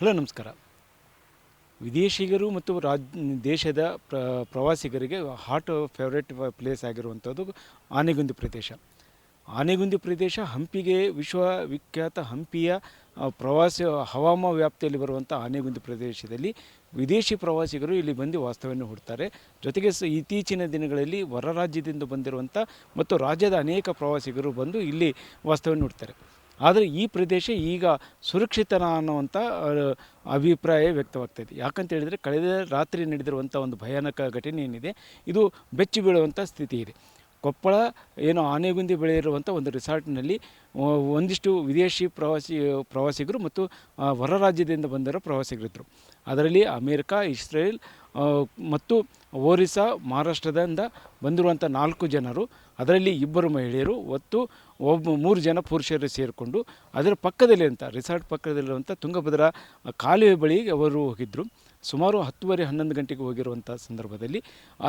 Hello, ನಮಸ್ಕಾರ. ವಿದೇಶಿಗರು ಮತ್ತು ರಾಜ್, ದೇಶದ ಪ್ರ, ಪ್ರವಾಸಿಗರಿಗೆ ಹಾಟ್ ಫೇವ್ರೇಟ್ ಪ್ಲೇಸ್ ಆಗಿರುವಂಥದ್ದು ಆನೆಗುಂದಿ ಪ್ರದೇಶ. ಆನೆಗುಂದಿ ಪ್ರದೇಶ ಹಂಪಿಗೆ ವಿಶ್ವವಿಖ್ಯಾತ ಹಂಪಿಯ ಪ್ರವಾಸಿ ಹವಾಮ ವ್ಯಾಪ್ತಿಯಲ್ಲಿ ಬರುವಂಥ ಆನೆಗುಂದಿ ಪ್ರದೇಶದಲ್ಲಿ ವಿದೇಶಿ ಪ್ರವಾಸಿಗರು ಇಲ್ಲಿ ಬಂದು ವಾಸ್ತವ್ಯವನ್ನು ಹುಡ್ತಾರೆ ಜೊತೆಗೆ ಸ, ಇತ್ತೀಚಿನ ದಿನಗಳಲ್ಲಿ ಹೊರ ರಾಜ್ಯದಿಂದ ಬಂದಿರುವಂಥ ಮತ್ತು ರಾಜ್ಯದ ಅನೇಕ ಪ್ರವಾಸಿಗರು ಬಂದು ಇಲ್ಲಿ ವಾಸ್ತವ್ಯವನ್ನು ಹೂಡ್ತಾರೆ ಆದರೆ ಈ ಪ್ರದೇಶ ಈಗ ಸುರಕ್ಷಿತನ ಅನ್ನುವಂಥ ಅಭಿಪ್ರಾಯ ವ್ಯಕ್ತವಾಗ್ತಾಯಿದೆ ಯಾಕಂತ ಹೇಳಿದರೆ, ಕಳೆದ ರಾತ್ರಿ ನಡೆದಿರುವಂಥ ಒಂದು ಭಯಾನಕ ಘಟನೆ ಏನಿದೆ, ಇದು ಬೆಚ್ಚಿ ಬೀಳುವಂಥ ಸ್ಥಿತಿ ಇದೆ. ಕೊಪ್ಪಳ ಏನು ಆನೆಗುಂದಿ ಬೆಳೆಯಿರುವಂಥ ಒಂದು ರಿಸಾರ್ಟ್ನಲ್ಲಿ ಒಂದಿಷ್ಟು ವಿದೇಶಿ ಪ್ರವಾಸಿ, ಪ್ರವಾಸಿಗರು ಮತ್ತು ಹೊರ ರಾಜ್ಯದಿಂದ ಬಂದಿರೋ ಪ್ರವಾಸಿಗರಿದ್ದರು ಅದರಲ್ಲಿ ಅಮೇರಿಕಾ, ಇಸ್ರೇಲ್ ಮತ್ತು ಒರಿಸ್ಸಾ, ಮಹಾರಾಷ್ಟ್ರದಿಂದ ಬಂದಿರುವಂಥ ನಾಲ್ಕು ಜನರು, ಅದರಲ್ಲಿ ಇಬ್ಬರು ಮಹಿಳೆಯರು, ಒತ್ತು ಒಬ್ಬ ಮೂರು ಜನ ಪುರುಷರು ಸೇರಿಕೊಂಡು ಅದರ ಪಕ್ಕದಲ್ಲಿ ಅಂತ ರಿಸಾರ್ಟ್ ಪಕ್ಕದಲ್ಲಿರುವಂಥ ತುಂಗಭದ್ರಾ ಕಾಲುವೆ ಬಳಿಗೆ ಅವರು ಹೋಗಿದ್ದರು ಸುಮಾರು ಹತ್ತುವರೆ ಹನ್ನೊಂದು ಗಂಟೆಗೆ ಹೋಗಿರುವಂಥ ಸಂದರ್ಭದಲ್ಲಿ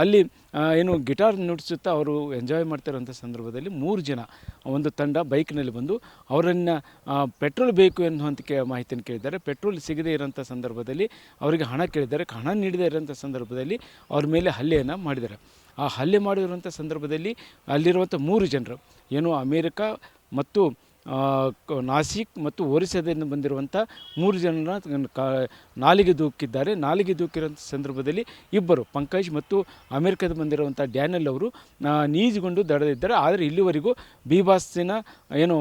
ಅಲ್ಲಿ ಏನು ಗಿಟಾರ್ ನುಡಿಸುತ್ತಾ ಅವರು ಎಂಜಾಯ್ ಮಾಡ್ತಿರುವಂಥ ಸಂದರ್ಭದಲ್ಲಿ ಮೂರು ಜನ, ಒಂದು ತಂಡ ಬೈಕ್ನಲ್ಲಿ ಬಂದು ಅವರನ್ನು ಪೆಟ್ರೋಲ್ ಬೇಕು ಎನ್ನುವಂಥ ಮಾಹಿತಿಯನ್ನು ಕೇಳಿದ್ದಾರೆ. ಪೆಟ್ರೋಲ್ ಸಿಗದೇ ಇರೋಂಥ ಸಂದರ್ಭದಲ್ಲಿ ಅವರಿಗೆ ಹಣ ಕೇಳಿದ್ದಾರೆ. ಹಣ ನೀಡದೇ ಇರೋಂಥ ಸಂದರ್ಭದಲ್ಲಿ ಅವ್ರ ಮೇಲೆ ಹಲ್ಲೆಯನ್ನು ಮಾಡಿದ್ದಾರೆ. ಆ ಹಲ್ಲೆ ಮಾಡಿರುವಂಥ ಸಂದರ್ಭದಲ್ಲಿ ಅಲ್ಲಿರುವಂಥ ಮೂರು ಜನರು, ಏನು ಅಮೇರಿಕಾ ಮತ್ತು ನಾಸಿಕ್ ಮತ್ತು ಒರಿಸ್ಸಾದಿಂದ ಬಂದಿರುವಂಥ ಮೂರು ಜನರನ್ನ ಕಾ, ನಾಲಿಗೆ ದೂಕಿದ್ದಾರೆ. ನಾಲಿಗೆ ದೂಕಿರೋಂಥ ಸಂದರ್ಭದಲ್ಲಿ ಇಬ್ಬರು, ಪಂಕಜ್ ಮತ್ತು ಅಮೆರಿಕದ ಬಂದಿರುವಂಥ ಡ್ಯಾನಿಯಲ್ ಅವರು ನೀಜುಗೊಂಡು ದಡದಿದ್ದಾರೆ. ಆದರೆ ಇಲ್ಲಿವರೆಗೂ ಬಿಬಾಸ್ನ ಏನು,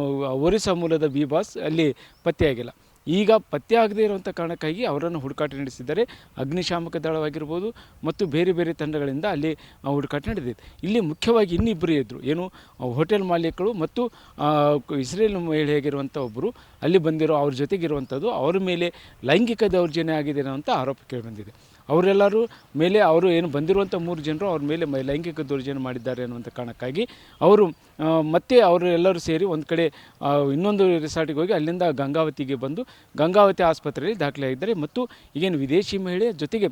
ಒರಿಸ್ಸಾ ಮೂಲದ ಬಿಬಾಸ್ ಅಲ್ಲಿ ಪತ್ತೆಯಾಗಿಲ್ಲ. ಈಗ ಪತ್ತೆ ಆಗದೇ ಇರುವಂಥ ಕಾರಣಕ್ಕಾಗಿ ಅವರನ್ನು ಹುಡುಕಾಟ ನಡೆಸಿದ್ದಾರೆ. ಅಗ್ನಿಶಾಮಕ ದಳವಾಗಿರ್ಬೋದು ಮತ್ತು ಬೇರೆ ಬೇರೆ ತಂಡಗಳಿಂದ ಅಲ್ಲಿ ಹುಡುಕಾಟ ನಡೆದಿದೆ. ಇಲ್ಲಿ ಮುಖ್ಯವಾಗಿ ಇನ್ನಿಬ್ಬರು ಇದ್ದರು ಏನು ಹೋಟೆಲ್ ಮಾಲೀಕರು ಮತ್ತು ಇಸ್ರೇಲ್ ಮಹಿಳೆಯಾಗಿರುವಂಥ ಒಬ್ಬರು ಅಲ್ಲಿ ಬಂದಿರೋ, ಅವ್ರ ಜೊತೆಗಿರುವಂಥದ್ದು, ಅವರ ಮೇಲೆ ಲೈಂಗಿಕ ದೌರ್ಜನ್ಯ ಆಗಿದೆ ಅನ್ನೋಂಥ ಆರೋಪ ಕೇಳಿಬಂದಿದೆ. ಅವರೆಲ್ಲರೂ ಮೇಲೆ ಅವರು ಏನು ಬಂದಿರುವಂಥ ಮೂರು ಜನರು ಅವ್ರ ಮೇಲೆ ಲೈಂಗಿಕ ದೌರ್ಜನ್ಯ ಮಾಡಿದ್ದಾರೆ ಅನ್ನುವಂಥ ಕಾರಣಕ್ಕಾಗಿ ಅವರು ಮತ್ತೆ ಅವರು ಎಲ್ಲರೂ ಸೇರಿ ಒಂದು ಕಡೆ ಇನ್ನೊಂದು ರೆಸಾರ್ಟಿಗೆ ಹೋಗಿ ಅಲ್ಲಿಂದ ಗಂಗಾವತಿಗೆ ಬಂದು ಗಂಗಾವತಿ ಆಸ್ಪತ್ರೆಯಲ್ಲಿ ದಾಖಲಾಗಿದ್ದಾರೆ ಮತ್ತು ಈಗೇನು ವಿದೇಶಿ ಮಹಿಳೆ ಜೊತೆಗೆ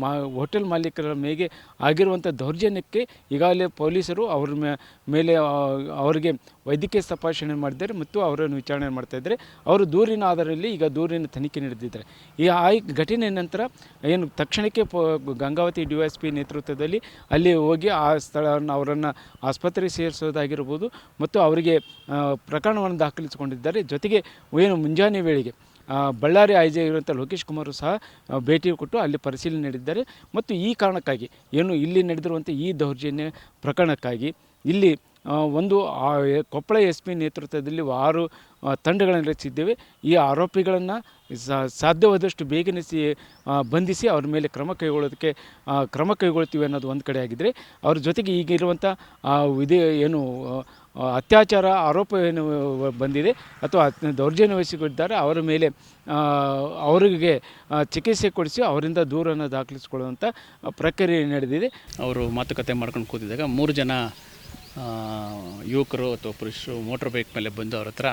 ಮಾ, ಹೋಟೆಲ್ ಮಾಲೀಕರ ಮೇಲೆ ಆಗಿರುವಂಥ ದೌರ್ಜನ್ಯಕ್ಕೆ ಈಗಾಗಲೇ ಪೊಲೀಸರು ಅವ್ರ ಮೇಲೆ ಅವರಿಗೆ ವೈದ್ಯಕೀಯ ತಪಾಸಣೆ ಮಾಡಿದ್ದಾರೆ ಮತ್ತು ಅವರನ್ನು ವಿಚಾರಣೆ ಮಾಡ್ತಾ ಇದ್ದಾರೆ. ಅವರು ದೂರಿನ ಆಧಾರದಲ್ಲಿ ಈಗ ದೂರಿನ ತನಿಖೆ ನಡೆದಿದ್ದಾರೆ. ಈ, ಆ ಘಟನೆ ನಂತರ ಏನು ತಕ್ಷಣಕ್ಕೆ ಪ, ಗಂಗಾವತಿ ಡಿ ಎಸ್ ಪಿ ನೇತೃತ್ವದಲ್ಲಿ ಅಲ್ಲಿ ಹೋಗಿ ಆ ಸ್ಥಳವನ್ನು ಅವರನ್ನು ಆಸ್ಪತ್ರೆಗೆ ಸೇರಿಸೋದಾಗಿರ್ಬೋದು ಮತ್ತು ಅವರಿಗೆ ಪ್ರಕರಣವನ್ನು ದಾಖಲಿಸಿಕೊಂಡಿದ್ದಾರೆ. ಜೊತೆಗೆ ಏನು ಮುಂಜಾನೆ ವೇಳೆಗೆ ಬಳ್ಳಾರಿ ಐ ಜಿ ಇರುವಂಥ ಲೋಕೇಶ್ ಕುಮಾರ್ ಸಹ ಭೇಟಿ ಕೊಟ್ಟು ಅಲ್ಲಿ ಪರಿಶೀಲನೆ ನೀಡಿದ್ದಾರೆ. ಮತ್ತು ಈ ಕಾರಣಕ್ಕಾಗಿ, ಏನು ಇಲ್ಲಿ ನಡೆದಿರುವಂಥ ಈ ದೌರ್ಜನ್ಯ ಪ್ರಕರಣಕ್ಕಾಗಿ, ಇಲ್ಲಿ ಒಂದು ಆ, ಕೊಪ್ಪಳ ಎಸ್ ಪಿ ನೇತೃತ್ವದಲ್ಲಿ ಆರು ತಂಡಗಳನ್ನು ರಚಿಸಿದ್ದೇವೆ. ಈ ಆರೋಪಿಗಳನ್ನು ಸಾಧ್ಯವಾದಷ್ಟು ಬೇಗನೆ ಸಿ ಬಂಧಿಸಿ ಅವ್ರ ಮೇಲೆ ಕ್ರಮ ಕೈಗೊಳ್ಳೋದಕ್ಕೆ ಕ್ರಮ ಕೈಗೊಳ್ತೀವಿ ಅನ್ನೋದು ಒಂದು ಕಡೆ ಆಗಿದ್ದರೆ ಅವ್ರ ಜೊತೆಗೆ ಈಗ ವಿಧಿ ಏನು ಅತ್ಯಾಚಾರ ಆರೋಪ ಏನು ಬಂದಿದೆ ಅಥವಾ ದೌರ್ಜನ್ಯ ವಹಿಸಿಕೊಂಡಿದ್ದಾರೆ ಅವರ ಮೇಲೆ ಅವರಿಗೆ ಚಿಕಿತ್ಸೆ ಕೊಡಿಸಿ ಅವರಿಂದ ದೂರನ್ನು ದಾಖಲಿಸಿಕೊಳ್ಳುವಂಥ ಪ್ರಕ್ರಿಯೆ ನಡೆದಿದೆ. ಅವರು ಮಾತುಕತೆ ಮಾಡ್ಕೊಂಡು ಕೂತಿದ್ದಾಗ ಮೂರು ಜನ ಯುವಕರು ಅಥವಾ ಪುರುಷರು ಮೋಟ್ರ್ ಬೈಕ್ ಮೇಲೆ ಬಂದು ಅವ್ರ ಹತ್ರ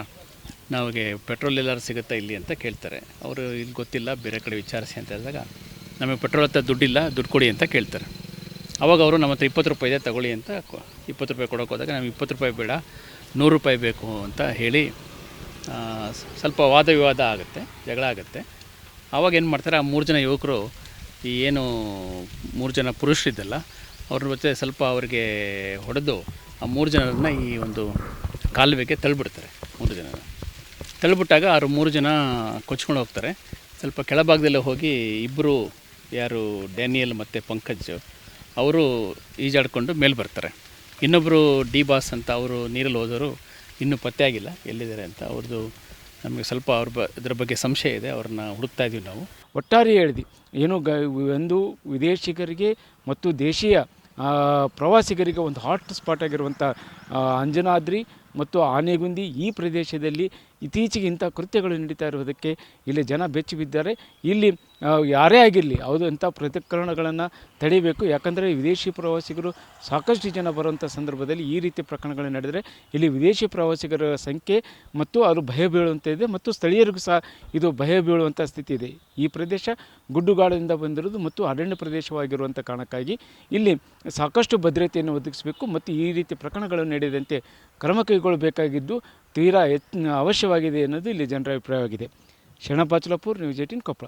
ನಮಗೆ ಪೆಟ್ರೋಲ್ ಎಲ್ಲರೂ ಸಿಗುತ್ತಾ ಇಲ್ಲಿ? ಅಂತ ಕೇಳ್ತಾರೆ. ಅವರು, ಇಲ್ಲಿ ಗೊತ್ತಿಲ್ಲ, ಬೇರೆ ಕಡೆ ವಿಚಾರಿಸಿ ಅಂತ ಹೇಳಿದಾಗ, ನಮಗೆ ಪೆಟ್ರೋಲ್ ಹತ್ರ ದುಡ್ಡಿಲ್ಲ, ದುಡ್ಡು ಕೊಡಿ ಅಂತ ಕೇಳ್ತಾರೆ. ಅವಾಗ ಅವರು, ನಮ್ಮ ಹತ್ರ ಇಪ್ಪತ್ತು ರೂಪಾಯಿ ತಗೊಳ್ಳಿ ಅಂತ ಇಪ್ಪತ್ತು ರೂಪಾಯಿ ಕೊಡೋಕೆ ಹೋದಾಗ, ನಮ್ಗೆ ಇಪ್ಪತ್ತು ರೂಪಾಯಿ ಬೇಡ, ನೂರು ರೂಪಾಯಿ ಬೇಕು ಅಂತ ಹೇಳಿ ಸ್ವಲ್ಪ ವಾದ ವಿವಾದ ಆಗುತ್ತೆ, ಜಗಳ ಆಗುತ್ತೆ. ಆವಾಗ ಏನು ಮಾಡ್ತಾರೆ, ಆ ಮೂರು ಜನ ಯುವಕರು, ಈ ಏನು, ಮೂರು ಜನ ಪುರುಷರಿದ್ದಲ್ಲ, ಅವ್ರ ಜೊತೆ ಸ್ವಲ್ಪ ಅವರಿಗೆ ಹೊಡೆದು ಆ ಮೂರು ಜನರನ್ನು ಈ ಒಂದು ಕಾಲುವೆಗೆ ತಳ್ಳಿಬಿಡ್ತಾರೆ, ಮೂರು ಜನ. ತಳ್ಳಿಬಿಟ್ಟಾಗ ಅವರು ಮೂರು ಜನ ಕೊಚ್ಕೊಂಡು ಹೋಗ್ತಾರೆ. ಸ್ವಲ್ಪ ಕೆಳಭಾಗದಲ್ಲೇ ಹೋಗಿ ಇಬ್ಬರು ಯಾರು, ಡ್ಯಾನಿಯಲ್ ಮತ್ತು ಪಂಕಜ್, ಅವರು ಈಜಾಡಿಕೊಂಡು ಮೇಲೆ ಬರ್ತಾರೆ. ಇನ್ನೊಬ್ಬರು ಡಿ ಬಾಸ್ ಅಂತ ಅವರು ನೀರಲ್ಲಿ ಹೋದವರು ಇನ್ನೂ ಪತ್ತೆ ಆಗಿಲ್ಲ, ಎಲ್ಲಿದ್ದಾರೆ ಅಂತ. ಅವ್ರದ್ದು ನಮಗೆ ಸ್ವಲ್ಪ ಅವ್ರ ಬ, ಇದ್ರ ಬಗ್ಗೆ ಸಂಶಯ ಇದೆ, ಅವ್ರನ್ನ ಹುಡುಕ್ತಾ ಇದ್ದೀವಿ ನಾವು. ಒಟ್ಟಾರೆ ಹೇಳಿದ್ವಿ ಏನು ಗ, ಒಂದು ವಿದೇಶಿಗರಿಗೆ ಮತ್ತು ದೇಶೀಯ ಪ್ರವಾಸಿಗರಿಗೆ ಒಂದು ಹಾಟ್ ಸ್ಪಾಟ್ ಆಗಿರುವಂಥ ಅಂಜನಾದ್ರಿ ಮತ್ತು ಆನೆಗುಂದಿ ಈ ಪ್ರದೇಶದಲ್ಲಿ ಇತ್ತೀಚೆಗೆ ಇಂಥ ಕೃತ್ಯಗಳು ನಡೀತಾ ಇರುವುದಕ್ಕೆ ಇಲ್ಲಿ ಜನ ಬೆಚ್ಚಿ ಬಿದ್ದಾರೆ ಇಲ್ಲಿ ಯಾರೇ ಆಗಿರಲಿ ಅವರು ಇಂಥ ಪ್ರತಿಕರಣಗಳನ್ನು ತಡೆಯಬೇಕು ಯಾಕಂದರೆ ವಿದೇಶಿ ಪ್ರವಾಸಿಗರು ಸಾಕಷ್ಟು ಜನ ಬರುವಂಥ ಸಂದರ್ಭದಲ್ಲಿ ಈ ರೀತಿ ಪ್ರಕರಣಗಳು ನಡೆದರೆ ಇಲ್ಲಿ ವಿದೇಶಿ ಪ್ರವಾಸಿಗರ ಸಂಖ್ಯೆ ಮತ್ತು ಅದು ಭಯ ಬೀಳುವಂತಿದೆ ಮತ್ತು ಸ್ಥಳೀಯರಿಗೂ ಸಹ ಇದು ಭಯ ಬೀಳುವಂಥ ಸ್ಥಿತಿ ಇದೆ. ಈ ಪ್ರದೇಶ ಗುಡ್ಡುಗಾಡಿನಿಂದ ಬಂದಿರೋದು ಮತ್ತು ಅರಣ್ಯ ಪ್ರದೇಶವಾಗಿರುವಂಥ ಕಾರಣಕ್ಕಾಗಿ ಇಲ್ಲಿ ಸಾಕಷ್ಟು ಭದ್ರತೆಯನ್ನು ಒದಗಿಸಬೇಕು ಮತ್ತು ಈ ರೀತಿ ಪ್ರಕರಣಗಳು ನಡೆದಂತೆ ಕ್ರಮ ಕೈಗೊಳ್ಳಬೇಕಾಗಿದ್ದು ತೀರಾ ಅವಶ್ಯವಾಗಿದೆ ಅನ್ನೋದು ಇಲ್ಲಿ ಜನರ ಅಭಿಪ್ರಾಯವಾಗಿದೆ. Sharanappa Pachalapur news eighteen Koppal.